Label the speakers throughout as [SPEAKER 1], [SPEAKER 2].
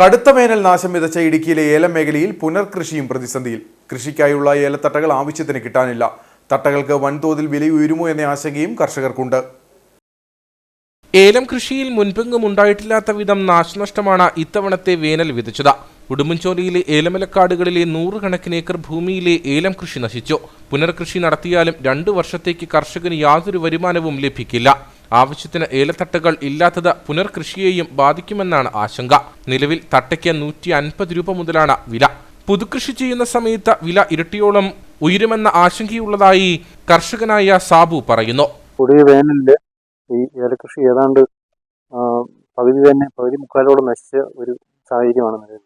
[SPEAKER 1] കടുത്ത വേനൽ നാശം വിതച്ച ഇടുക്കിയിലെ ഏലം മേഖലയിൽ പുനർകൃഷിയും പ്രതിസന്ധിയിൽ. കൃഷിക്കായുള്ള ഏലത്തട്ടകൾ ആവശ്യത്തിന് കിട്ടാനില്ല. തട്ടകൾക്ക് വൻതോതിൽ വില ഉയരുമോ എന്ന ആശങ്കയും കർഷകർക്കുണ്ട്.
[SPEAKER 2] ഏലം കൃഷിയിൽ മുൻപെങ്ങും ഉണ്ടായിട്ടില്ലാത്ത വിധം നാശനഷ്ടമാണ് ഇത്തവണത്തെ വേനൽ വിതച്ചത്. ഉടുമ്പൻചോലയിലെ ഏലമലക്കാടുകളിലെ നൂറുകണക്കിന് ഏക്കർ ഭൂമിയിലെ ഏലം കൃഷി നശിച്ചു. പുനർകൃഷി നടത്തിയാലും രണ്ടു വർഷത്തേക്ക് കർഷകന് യാതൊരു വരുമാനവും ലഭിക്കില്ല. ആവശ്യത്തിന് ഏലത്തട്ടകൾ ഇല്ലാത്തത് പുനർകൃഷിയെയും ബാധിക്കുമെന്നാണ് ആശങ്ക. നിലവിൽ തട്ടയ്ക്ക് നൂറ്റി അൻപത് രൂപ മുതലാണ് വില. പുതുകൃഷി ചെയ്യുന്ന സമയത്ത് വില ഇരട്ടിയോളം ഉയരുമെന്ന ആശങ്കയുള്ളതായി കർഷകനായ സാബു പറയുന്നു.
[SPEAKER 3] പുതിയ വേനലിൽ ഈ ഏലകൃഷി ഏതാണ്ട് പകുതി തന്നെ പകുതി മുക്കാലോളം നശിച്ച ഒരു സാഹചര്യമാണ് നിലവിൽ.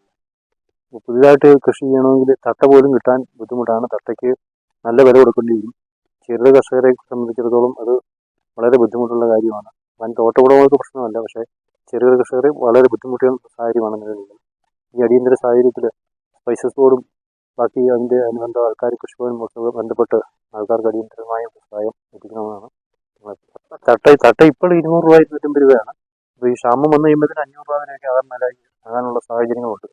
[SPEAKER 3] പുതിയതായിട്ട് കൃഷി ചെയ്യണമെങ്കിൽ തട്ട പോലും കിട്ടാൻ ബുദ്ധിമുട്ടാണ്. തട്ടയ്ക്ക് നല്ല വില കൊടുക്കേണ്ടി വരും. ചെറുകിട കർഷകരെ സംബന്ധിച്ചിടത്തോളം അത് വളരെ ബുദ്ധിമുട്ടുള്ള കാര്യമാണ്. വൻ തോട്ടവിളകൾക്ക് പ്രശ്നമല്ല പക്ഷേ ചെറുകിട കർഷകർ വളരെ ബുദ്ധിമുട്ടുന്ന സാഹചര്യമാണ് നിലവിൽ ഈ അടിയന്തര സാഹചര്യത്തിൽ സ്പൈസസ് ബോർഡും ബാക്കി അതിന്റെ അനുബന്ധ ആൾക്കാർ കൃഷിഭവനും ഒക്കെ ബന്ധപ്പെട്ട് ആൾക്കാർക്ക് അടിയന്തരമായ സഹായം എത്തിക്കണമെന്നാണ് തട്ട തട്ട ഇപ്പോൾ ഇരുന്നൂറ് രൂപ ഇരുന്നൂറ്റമ്പത് രൂപയാണ്. അപ്പോൾ ഈ ക്ഷാമം വന്നു കഴിയുമ്പോഴത്തേന് അഞ്ഞൂറ് രൂപ വരെയൊക്കെ ആകാൻ മേലായി ആകാനുള്ള സാഹചര്യങ്ങളുണ്ട്.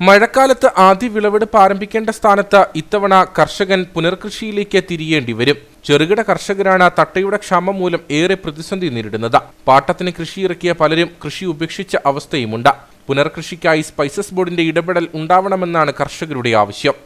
[SPEAKER 2] മഴക്കാലത്ത് ആദ്യ വിളവെടുപ്പ് ആരംഭിക്കേണ്ട സ്ഥാനത്ത് ഇത്തവണ കർഷകൻ പുനർകൃഷിയിലേക്ക് തിരിയേണ്ടി വരും. ചെറുകിട കർഷകരാണ് തട്ടയുടെ ക്ഷാമം മൂലം ഏറെ പ്രതിസന്ധി നേരിടുന്നത്. പാട്ടത്തിന് കൃഷിയിറക്കിയ പലരും കൃഷി ഉപേക്ഷിച്ച അവസ്ഥയുമുണ്ട്. പുനർകൃഷിക്കായി സ്പൈസസ് ബോർഡിന്റെ ഇടപെടൽ ഉണ്ടാവണമെന്നാണ് കർഷകരുടെ ആവശ്യം.